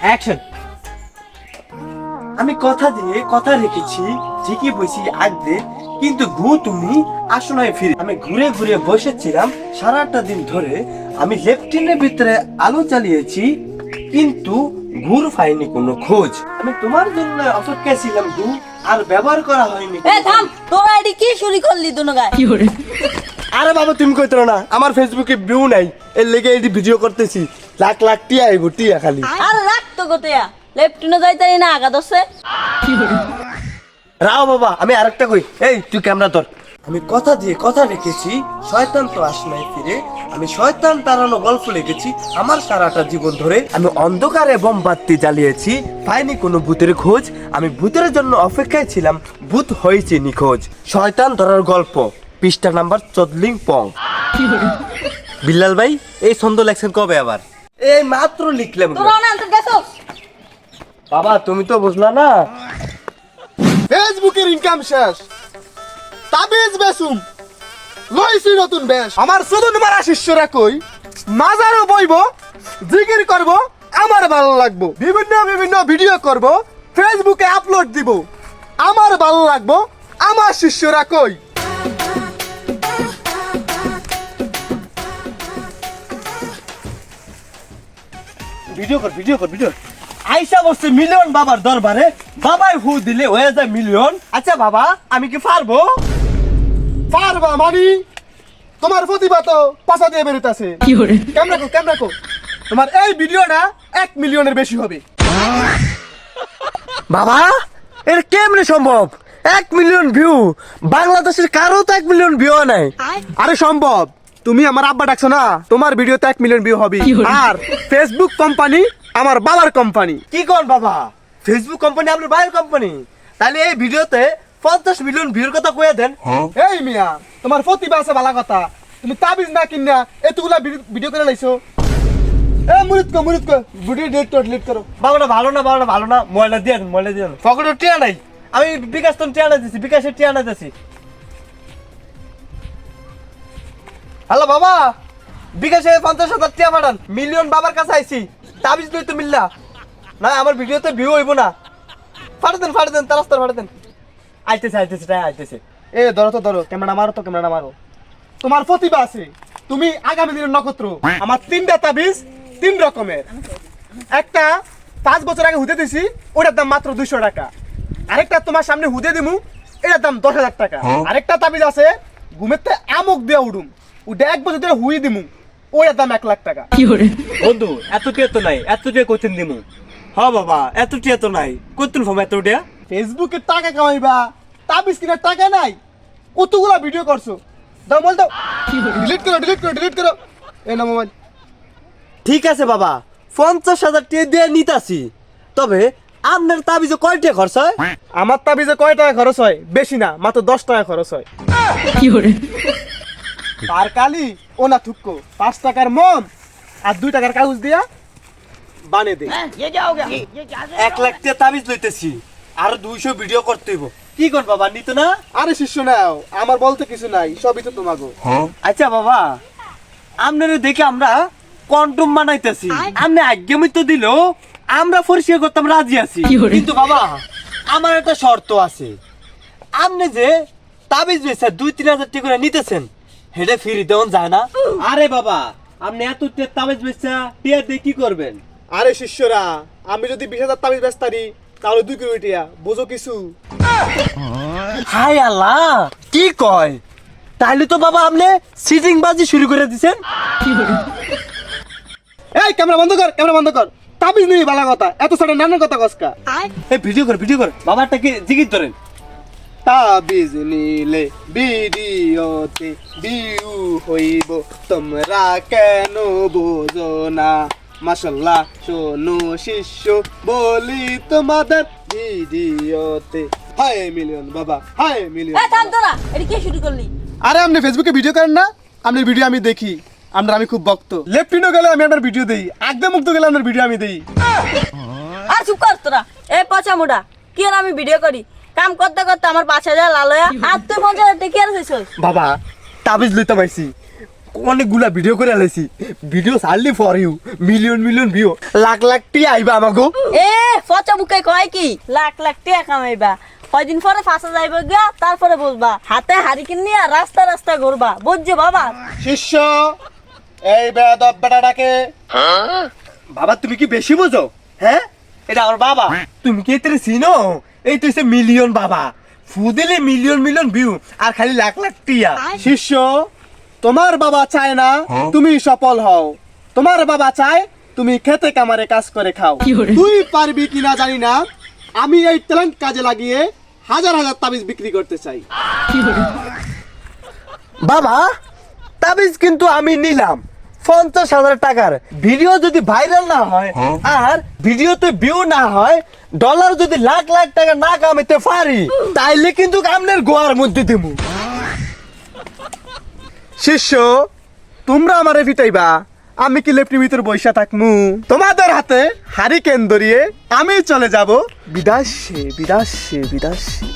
Action আমি কথা দিয়ে কথা রেখেছি ঠিকই বসি আগতে কিন্তু গু তুমি আসো নাই ফিরে। আমি ঘুরে ঘুরে বসেছিলাম সারাটা দিন ধরে। আমি লেফটিনের ভিতরে আলো চালিয়েছি কিন্তু ঘুর পাইনি কোনো খোঁজ। আমি তোমার জন্য অপেক্ষায় ছিলাম গু আর ব্যবহার করা হয়নি এ থাম! তোরা কি শুরু করলি দুনো গায়ে আরে বাবা তুমি কইতো না আমার ফেসবুকে ভিউ নাই এর লেগে এই ভিডিও করতেছি লাখ লাখ টিয়া আইব টিয়া খালি। আর রাখ তো গোতেয়া লেফটিনো যাইতারি না আগা দছে রাও বাবা আমি আরেকটা কই এই তুই ক্যামেরা ধর। আমি কথা দিয়ে কথা রেখেছি শয়তান তো আস নাই ফিরে আমি শয়তান তাড়ানো গল্প লিখেছি আমার সারাটা জীবন ধরে আমি অন্ধকারে বোমবাতি জ্বালিয়েছি পাইনি কোনো ভূতের খোঁজ আমি ভূতের জন্য অপেক্ষায় ছিলাম ভূত হয়েছে নিখোঁজ শয়তান ধরার গল্প। পৃষ্ঠা নাম্বার চদলিং পং। বিল্লাল ভাই এই ছন্দ লেখছেন কবে আবার? এই মাত্র লিখলাম। বাবা তুমি তো বুঝলা না। ফেসবুকের ইনকাম শেষ। তাবিজ বেসুম লইছি নতুন বেশ আমার শুধু তোমার শিষ্যরা কই? মাজারও বইব জিকির করব আমার ভালো লাগবো। বিভিন্ন বিভিন্ন ভিডিও করব ফেসবুকে আপলোড দিব। আমার ভালো লাগবো আমার শিষ্যরা কই? ভিডিও কর ভিডিও কর ভিডিও আইসা বসছে মিলিয়ন বাবার দরবারে। বাবাই হু দিলে হয়ে যায় মিলিয়ন আচ্ছা বাবা আমি কি পারব? পারবা মানি। তোমার প্রতিভা তো পাশা দিয়ে বেরোতেছে ক্যামেরা কো ক্যামেরা কো তোমার এই ভিডিওটা এক মিলিয়নের বেশি হবে। বাবা এর কেমনে সম্ভব? এক মিলিয়ন ভিউ বাংলাদেশের কারও তো এক মিলিয়ন ভিউ নাই। আরে সম্ভব। তুমি আমার আব্বা ডাকছো না তোমার ভিডিওতে এক মিলিয়ন ভিউ হবে আর ফেসবুক কোম্পানি আমার বাবার কোম্পানি কি কোন বাবা? ফেসবুক কোম্পানি আপনার বাইরের কোম্পানি তাহলে এই ভিডিওতে পঞ্চাশ মিলিয়ন ভিউর কথা কয়ে দেন। এই মিয়া তোমার প্রতিভা আছে ভালো কথা। তুমি তাবিজ না কিনা এতগুলা ভিডিও করে লাইছো। এ মুরিদ কো মুরিদ কো ভিডিও ডিলিট করো ডিলিট করো। বাবাটা ভালো না বাবাটা ভালো না। মোবাইলটা দিয়ে দেন মোবাইলটা দিয়ে দেন। ফকটের টিয়া নাই। আমি বিকাশ তো টিয়া না দিছি বিকাশের টিয়া না দিছি। হ্যালো বাবা। বিকাশে পঞ্চাশ হাজার টিয়া পাঠান। মিলিয়ন বাবার কাছে আইছি। তাবিজ লই তো মিললা না আমার ভিডিওতে ভিউ হইব না। ফাটে দেন ফাটে দেন তারাস্তার ফাটে দেন। আইতেছে আইতেছে তাই আইতেছে। এ ধরো তো ধরো ক্যামেরা মারো তো ক্যামেরা মারো। তোমার প্রতিভা আছে। তুমি আগামী দিনের নক্ষত্র। আমার তিনটা তাবিজ তিন রকমের। একটা পাঁচ বছর আগে হুদে দিছি ওটার দাম মাত্র দুইশো টাকা। আরেকটা তোমার সামনে হুদে দিমু এটার দাম দশ হাজার টাকা। আরেকটা তাবিজ আছে ঘুমের তে আমক দিয়ে উডুম। ওটা এক বছর ধরে হুই দিমু। ওটার দাম এক লাখ টাকা। বন্ধু এত টিয়া তো নাই এত টিয়া কোথিন দিমু। হ বাবা এত টিয়া তো নাই। কোথিন ফর্ম এত টিয়া ফেসবুকে টাকা কামাইবা তাবিজ কিনার টাকা নাই। কতগুলা ভিডিও করছ? দাও বল দাও। ডিলিট করো ডিলিট করো ডিলিট করো। এ না মোবাইল। ঠিক আছে বাবা পঞ্চাশ হাজার টিয়া দিয়ে নিতাছি। তবে আপনার তাবিজে কয় টিয়া খরচ হয়? আমার তাবিজে কয় টাকা খরচ হয়? বেশি না মাত্র দশ টাকা খরচ হয়। আর কালি ও না থুক্কো। পাঁচ টাকার মম আর দুই টাকার কাগজ দিয়া বানে দে। এক লাখ টিয়া তাবিজ লইতেছি আর দুইশো ভিডিও করতে হইব। কি কর বাবা নিত না? আরে শিষ্য নাও আমার বলতে কিছু নাই সবই তো তোমাগো। আচ্ছা বাবা আপনার দেখে আমরা কন্টম বানাইতেছি। আপনি আজ্ঞামিত তো দিল আমরা পরিষ্কার করতাম রাজি আছি। কিন্তু বাবা আমার একটা শর্ত আছে। আপনি যে তাবিজ দুই তিন হাজার টাকা করে নিতেছেন হেডে ফিরি দেওয়ান যায় না। আরে বাবা আপনি এত তাবিজ বেচা টিয়া দিয়ে কি করবেন? আরে শিষ্যরা আমি যদি বিশ হাজার তাবিজ বেচতারি তাহলে দুই কিলো টিয়া বুঝো কিছু? হাই আল্লাহ কি কয়? তাহলে তো বাবা আপনি সিটিং বাজি শুরু করে দিছেন। এই ক্যামেরা বন্ধ কর ক্যামেরা বন্ধ কর। তাবিজ নেই বালা কথা। এত সাড়ে নানার কথা কসকা এই ভিডিও কর ভিডিও কর। বাবাটাকে জিগির ধরেন। তাবিজ নিলে ভিডিওতে বিউ হইব তোমরা কেন বোঝো না? মাসাল্লাহ শোনো শিষ্য বলি তোমাদের ভিডিওতে হাই মিলিয়ন বাবা হাই মিলিয়ন তোরা এটি কি শুরু করলি? আরে আপনি ফেসবুকে ভিডিও করেন না? আপনার ভিডিও আমি দেখি। আপনার আমি খুব ভক্ত। লেফটিনো গেলে আমি আপনার ভিডিও দেই। একদম মুক্ত গেলে আপনার ভিডিও আমি দেই। আর চুপ কর তোরা। এ পচা মুডা কি আর আমি ভিডিও করি? কাম করতে করতে আমার পাঁচ হাজার লাল হয়ে আর তুই পঞ্চাশ হাজার টেকে আর হয়েছিস বাবা তাবিজ লইতে পাইছি। অনেকগুলা ভিডিও করে আলাইছি। Video ছাড়লি for you million million view lakh lakh টি আইবা আমাগো। এ পচা বুকে কয় কি? লাখ লাখ টাকা কামাইবা। কয়দিন পরে ফাঁসা যাইব গিয়া তারপরে বলবা হাতে হারিকেন নিয়ে রাস্তা রাস্তা ঘুরবা। বুঝছ বাবা? শিষ্য এই বেয়াদব বেটাটাকে। বাবা তুমি কি বেশি বোঝো? হ্যাঁ? এটা আমার বাবা। তুমি কি এতে চিনো? এই তো হচ্ছে মিলিয়ন বাবা। ফু দিলে মিলিয়ন মিলিয়ন ভিউ আর খালি লাখ লাখ টিয়া। শিষ্য তোমার বাবা চায় না তুমি সফল হও। তোমার বাবা চায় তুমি খেতে কামারে কাজ করে খাও। তুই পারবি কিনা জানি না। আমি এই ট্যালেন্ট কাজে লাগিয়ে হাজার হাজার তাবিজ বিক্রি করতে চাই। বাবা তাবিজ কিন্তু আমি নিলাম। পঞ্চাশ হাজার টাকার ভিডিও যদি ভাইরাল না হয় আর ভিডিওতে ভিউ না হয় ডলার যদি লাখ লাখ টাকা না কামাইতে পারি তাইলে কিন্তু আমনের গোয়ার মধ্যে দেবো শিষ্য তোমরা আমারে পিটাইবা আমি কি লেপটির ভিতর বৈশা থাকমু? তোমাদের হাতে হারিকেন ধরিয়ে আমি চলে যাব। বিদাসে বিদাসে বিদাসে।